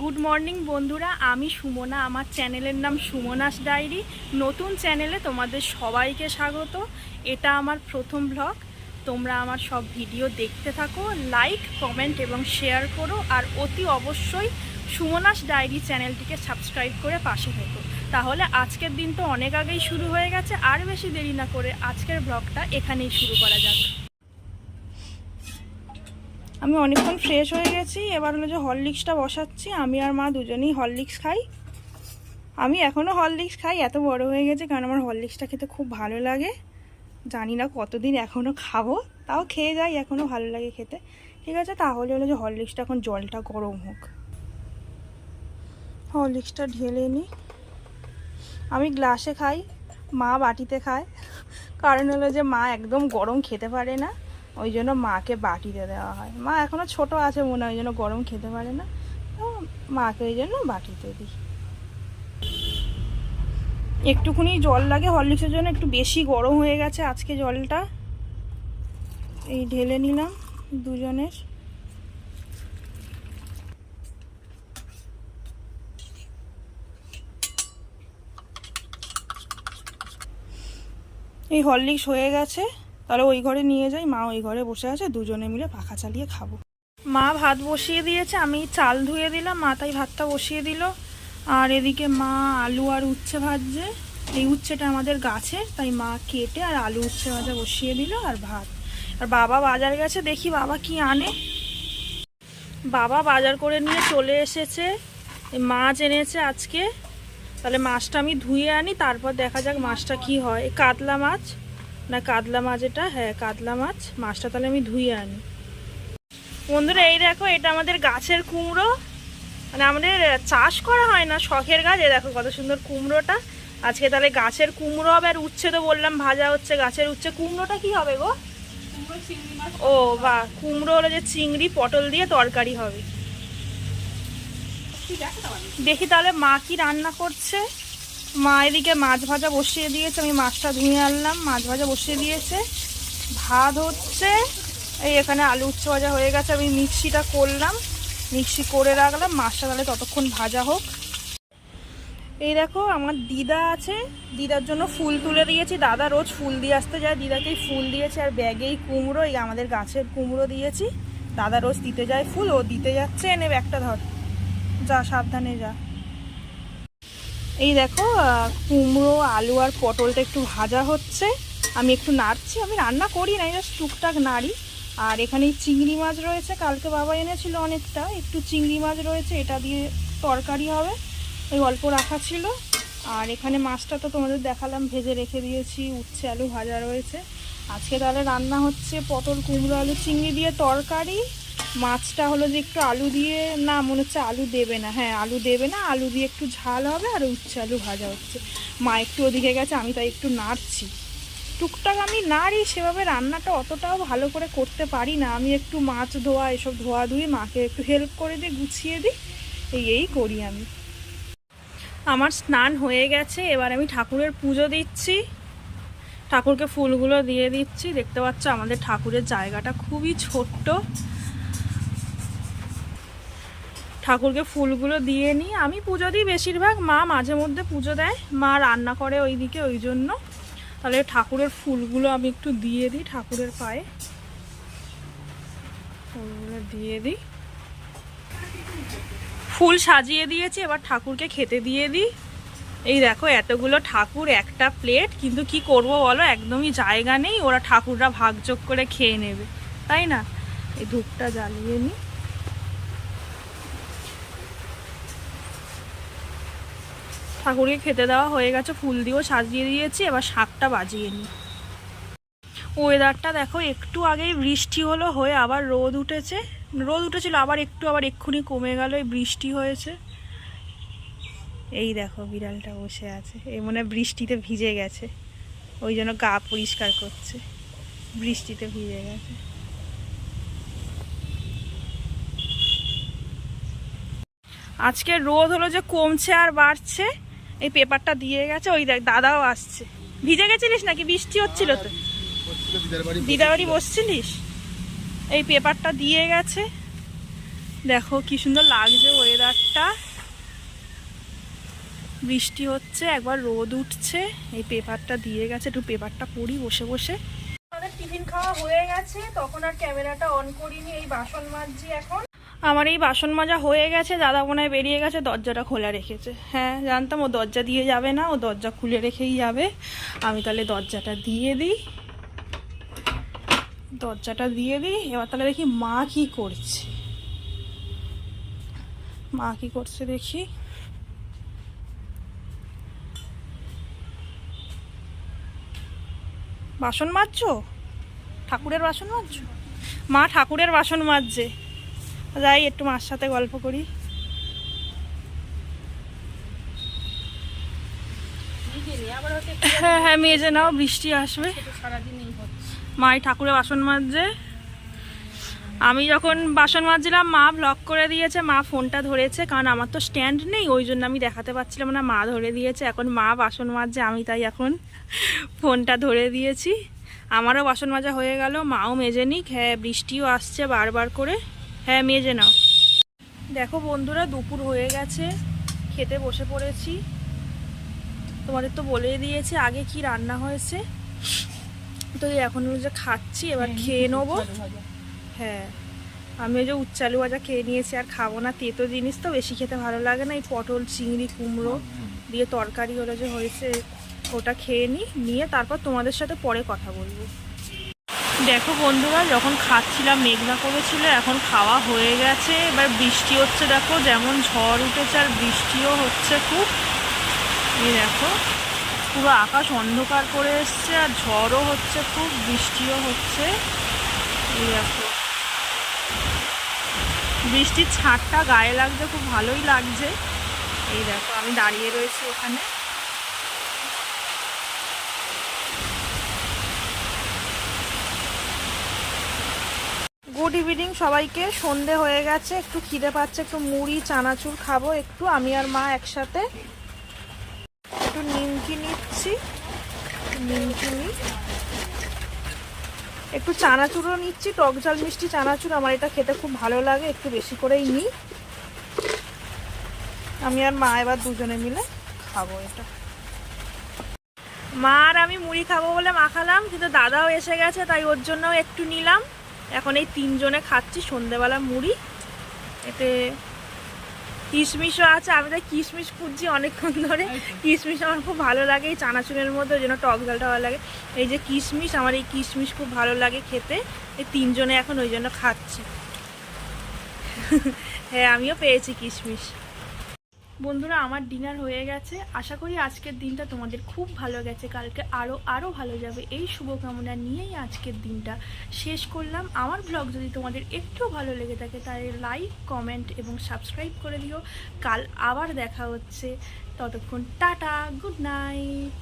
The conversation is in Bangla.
গুড মর্নিং বন্ধুরা। আমি সুমনা। আমার চ্যানেলের নাম সুমনাস ডায়েরি। নতুন চ্যানেলে তোমাদের সবাইকে স্বাগত। এটা আমার প্রথম ব্লগ তোমরা আমার সব ভিডিও দেখতে থাকো লাইক কমেন্ট এবং শেয়ার করো। আর অতি অবশ্যই সুমনাস ডায়েরি চ্যানেলটিকে সাবস্ক্রাইব করে পাশে থেকো। তাহলে আজকের দিন তো অনেক আগেই শুরু হয়ে গেছে। আর বেশি দেরি না করে আজকের ব্লগটা এখানেই শুরু করা যাক। আমি অনেকক্ষণ ফ্রেশ হয়ে গেছি, এবার হলো যে হরলিক্সটা বসাচ্ছি। আমি আর মা দুজনেই হরলিক্স খাই। আমি এখনও হরলিক্স খাই, এত বড় হয়ে গেছে কারণ আমার হরলিক্সটা খেতে খুব ভালো লাগে। জানি না কতদিন এখনও খাব, তাও খেয়ে যাই এখনও ভালো লাগে খেতে। ঠিক আছে, তাহলে হলো যে হরলিক্সটা এখন জলটা গরম হোক। হরলিক্সটা ঢেলে নিই আমি গ্লাসে খাই, মা বাটিতে খায়। কারণ হলো যে মা একদম গরম খেতে পারে না। ওই জন্য মাকে বাটিতে দেওয়া হয়। মা এখনও ছোট আছে মনে হয়, ওই জন্য গরম খেতে পারে না। তো মাকে ওই জন্য বাটিতে দিই। একটুখানি জল লাগে হরলিক্সের জন্য, একটু বেশি গরম হয়ে গেছে আজকে জলটা। এই ঢেলে নিলাম দুজনের। এই হরলিক্স হয়ে গেছে। তাহলে ওই ঘরে নিয়ে যাই, মা ওই ঘরে বসে আছে, দুজনে মিলে পাখা চালিয়ে খাব। মা ভাত বসিয়ে দিয়েছে, আমি চাল ধুয়ে দিলাম, মা তাই ভাতটা বসিয়ে দিল। আর এদিকে মা আলু আর উচ্ছে ভাজছে। এই উচ্ছেটা আমাদের গাছের, তাই মা কেটে আর আলু উচ্ছে ভাজা বসিয়ে দিল আর ভাত। আর বাবা বাজার গেছে, দেখি বাবা কি আনে। বাবা বাজার করে নিয়ে চলে এসেছে। মাছ এনেছে আজকে। তাহলে মাছটা আমি ধুয়ে আনি, তারপর দেখা যাক মাছটা কি হয়। কাতলা মাছ। না কাতলা মাছ এটা হ্যাঁ কাতলা মাছ। মাছটা তাহলে আমি ধুয়ে আনি। বন্ধুরা এই দেখো এটা আমাদের গাছের কুমড়ো। মানে আমাদের চাষ করা হয় না শখের গাছ। এ দেখো কত সুন্দর কুমড়োটা। আজকে তাহলে গাছের কুমড়ো হবে আর উচ্ছে তো বললাম ভাজা হচ্ছে গাছের উচ্ছে। কুমড়োটা কি হবে গো? ও বা কুমড়ো হলো যে চিংড়ি পটল দিয়ে তরকারি হবে। দেখি তাহলে মা কি রান্না করছে। মা এদিকে মাছ ভাজা বসিয়ে দিয়েছে, আমি মাছটা ধুয়ে আনলাম, মাছ ভাজা বসিয়ে দিয়েছে। ভাত হচ্ছে, এই এখানে আলু উচ্চ ভাজা হয়ে গেছে, আমি মিক্সিটা করলাম, মিক্সি করে রাখলাম, মাছটা তাহলে ততক্ষণ ভাজা হোক। এই দেখো, আমার দিদা আছে, দিদার জন্য ফুল তুলে দিয়েছি। দাদা রোজ ফুল দিয়ে আসতে যায় দিদাকেই ফুল দিয়েছে, আর ব্যাগেই কুমড়ো, এই আমাদের গাছের কুমড়ো দিয়েছি। দাদা রোজ দিতে যায় ফুল, ও দিতে যাচ্ছে, এনে ব্যাগটা ধর, যা, সাবধানে যা। এই দেখো কুমড়ো, আলু আর পটলটা একটু ভাজা হচ্ছে। আমি একটু নাড়ছি, আমি রান্না করি না জাস্ট টুকটাক নাড়ি। আর এখানে চিংড়ি মাছ রয়েছে, কালকে বাবা এনেছিল অনেকটা। একটু চিংড়ি মাছ রয়েছে, এটা দিয়ে তরকারি হবে, ওই অল্প রাখা ছিল। আর এখানে মাছটা তো তোমাদের দেখালাম, ভেজে রেখে দিয়েছি, উচ্ছে আলু ভাজা রয়েছে। আজকে তাহলে রান্না হচ্ছে পটল, কুমড়ো, আলু, চিংড়ি দিয়ে তরকারি। মাছটা হলো যে একটু আলু দিয়ে, না, মনে হচ্ছে আলু দেবে না। হ্যাঁ আলু দেবে না, আলু দিয়ে একটু ঝাল হবে আর উচ্ছে আলু ভাজা হচ্ছে। মা একটু ওদিকে গেছে, আমি তাই একটু নাড়ছি। টুকটাক আমি নাড়ি, সেভাবে রান্নাটা অতটাও ভালো করে করতে পারি না। আমি একটু মাছ ধোয়া, এসব ধোয়া ধুই, মাকে একটু হেল্প করে দিই, গুছিয়ে দিই, এই এই করি আমি। আমার স্নান হয়ে গেছে, এবার আমি ঠাকুরের পুজো দিচ্ছি। ঠাকুরকে ফুলগুলো দিয়ে দিচ্ছি। দেখতে পাচ্ছ, আমাদের ঠাকুরের জায়গাটা খুবই ছোট্ট। ঠাকুরকে ফুলগুলো দিয়ে নিই। আমি পুজো দিই বেশিরভাগ, মা মাঝে মধ্যে পুজো দেয়, মা রান্না করে ওইদিকে ওই জন্য। তাহলে ঠাকুরের ফুলগুলো আমি একটু দিয়ে দিই ঠাকুরের পায়ে। ফুলগুলো দিয়ে দিই। ফুল সাজিয়ে দিয়েছি, এবার ঠাকুরকে খেতে দিয়ে দিই। এই দেখো এতগুলো ঠাকুর, একটা প্লেট, কিন্তু কি করব বলো? একদমই জায়গা নেই, ওরা ঠাকুররা ভাগযোগ করে খেয়ে নেবে, তাই না? এই ধূপটা জ্বালিয়ে নিই। ঠাকুরকে খেতে দেওয়া হয়ে গেছে, ফুল দিয়েও সাজিয়ে দিয়েছি, এবার শাকটা বাজিয়ে নিই। ওয়েদারটা দেখো, একটু আগেই বৃষ্টি হলো, হয়ে আবার রোদ উঠেছে। রোদ উঠেছিল, আবার একটু, আবার এক্ষুনি কমে গেল, এই বৃষ্টি হয়েছে। এই দেখো বিড়ালটা বসে আছে এই মনে বৃষ্টিতে ভিজে গেছে, ওই জন্য গা পরিষ্কার করছে, বৃষ্টিতে ভিজে গেছে। আজকে রোদ হলো যে কমছে আর বাড়ছে এই পেপারটা দিয়ে গেছে, ওই দেখ, দাদাও আসছে। ভিজে গেছিলিস নাকি? বৃষ্টি হচ্ছিল তো। দিদার বাড়ি বসছিলিস? এই পেপারটা দিয়ে গেছে। দেখো কি সুন্দর লাগছে ওয়েদারটা বৃষ্টি হচ্ছে, একবার রোদ উঠছে। এই পেপারটা দিয়ে গেছে, একটু পেপারটা পড়ি বসে বসে। আমাদের টিফিন খাওয়া হয়ে গেছে, তখন আর ক্যামেরাটা অন করিনি, এই বাসন মাজছি এখন। আমার এই বাসন মাজা হয়ে গেছে, দাদা বোনায় বেরিয়ে গেছে, দরজাটা খোলা রেখেছে। হ্যাঁ জানতাম ও দরজা দিয়ে যাবে না, ও দরজা খুলে রেখেই যাবে। আমি তাহলে দরজাটা দিয়ে দিই। দরজাটা দিয়ে দিই, এবার তাহলে দেখি মা কি করছে। মা কি করছে দেখি। বাসন মাজছো? ঠাকুরের বাসন মাজছো? মা ঠাকুরের বাসন মাজছে। যাই, একটু মার সাথে গল্প করি। হ্যাঁ হ্যাঁ মেজে নাও, বৃষ্টি আসবে। মাই ঠাকুরের বাসন মাজছে। আমি যখন বাসন মাজছিলাম, মা ব্লক করে দিয়েছে, মা ফোনটা ধরেছে, কারণ আমার তো স্ট্যান্ড নেই, ওই জন্য আমি দেখাতে পারছিলাম না, মা ধরে দিয়েছে, এখন মা বাসন মাজছে, আমি তাই এখন ফোনটা ধরে দিয়েছি। আমারও বাসন মাজা হয়ে গেল, মাও মেজে নিক হ্যাঁ বৃষ্টিও আসছে বারবার করে। হ্যাঁ মেজে নাও। দেখো বন্ধুরা দুপুর হয়ে গেছে খেতে বসে পড়েছি। তোমাদের তো বলেই দিয়েছি আগে কি রান্না হয়েছে। তো এখন যে খাচ্ছি এবার খেয়ে নেব। হ্যাঁ আমি ওই যে উচ্চালু ভাজা খেয়ে নিয়েছি আর খাব না তেতো জিনিস তো বেশি খেতে ভালো লাগে না এই পটল চিংড়ি কুমড়ো দিয়ে তরকারি ওরা যে হয়েছে ওটা খেয়ে নিই নিয়ে তারপর তোমাদের সাথে পরে কথা বলব। দেখো বন্ধুরা, যখন খাচ্ছিলাম, মেঘনা করেছিল, এখন খাওয়া হয়ে গেছে। এবার বৃষ্টি হচ্ছে, দেখো, যেমন ঝড় উঠেছে আর বৃষ্টিও হচ্ছে খুব। এই দেখো, পুরো আকাশ অন্ধকার করে এসছে আর ঝড়ও হচ্ছে খুব, বৃষ্টিও হচ্ছে। এই দেখো, বৃষ্টির ছাঁটটা গায়ে লাগছে, খুব ভালোই লাগছে। এই দেখো, আমি দাঁড়িয়ে রয়েছি ওখানে গুড ইভিনিং সবাইকে। সন্ধে হয়ে গেছে, একটু খিদে পাচ্ছে, একটু মুড়ি, চানাচুর খাব, একটু আমি আর মা একসাথে। একটু নিমকি নিচ্ছি নিমকি নিই। একটু চানাচুরও নিচ্ছি, টক ঝাল, মিষ্টি চানাচুর, আমার এটা খেতে খুব ভালো লাগে, একটু বেশি করেই নিই। আমি আর মা এবার দুজনে মিলে খাব এটা। মা আর আমি মুড়ি খাব বলে মাখালাম, কিন্তু দাদাও এসে গেছে, তাই ওর জন্যও একটু নিলাম। এখন এই তিনজনে খাচ্ছি, সন্ধেবেলা মুড়ি। এতে কিশমিশও আছে, আমি তাই কিশমিশ খুঁজছি অনেকক্ষণ ধরে। কিশমিশ আমার খুব ভালো লাগে, এই চানাচুনের মধ্যে, ওই জন্য টক ঝালটা ভালো লাগে। এই যে কিশমিশ, আমার এই কিশমিশ খুব ভালো লাগে খেতে। এই তিনজনে এখন ওই জন্য খাচ্ছি। হ্যাঁ আমিও পেয়েছি কিশমিশ। বন্ধুরা, আমার ডিনার হয়ে গেছে। আশা করি আজকের দিনটা তোমাদের খুব ভালো গেছে। কালকে আরও আরও ভালো যাবে। এই শুভকামনা নিয়েই আজকের দিনটা শেষ করলাম। আমার ব্লগ যদি তোমাদের একটু ভালো লেগে থাকে, তাহলে লাইক কমেন্ট এবং সাবস্ক্রাইব করে দিও। কাল আবার দেখা হচ্ছে। ততক্ষণ টাটা গুড নাইট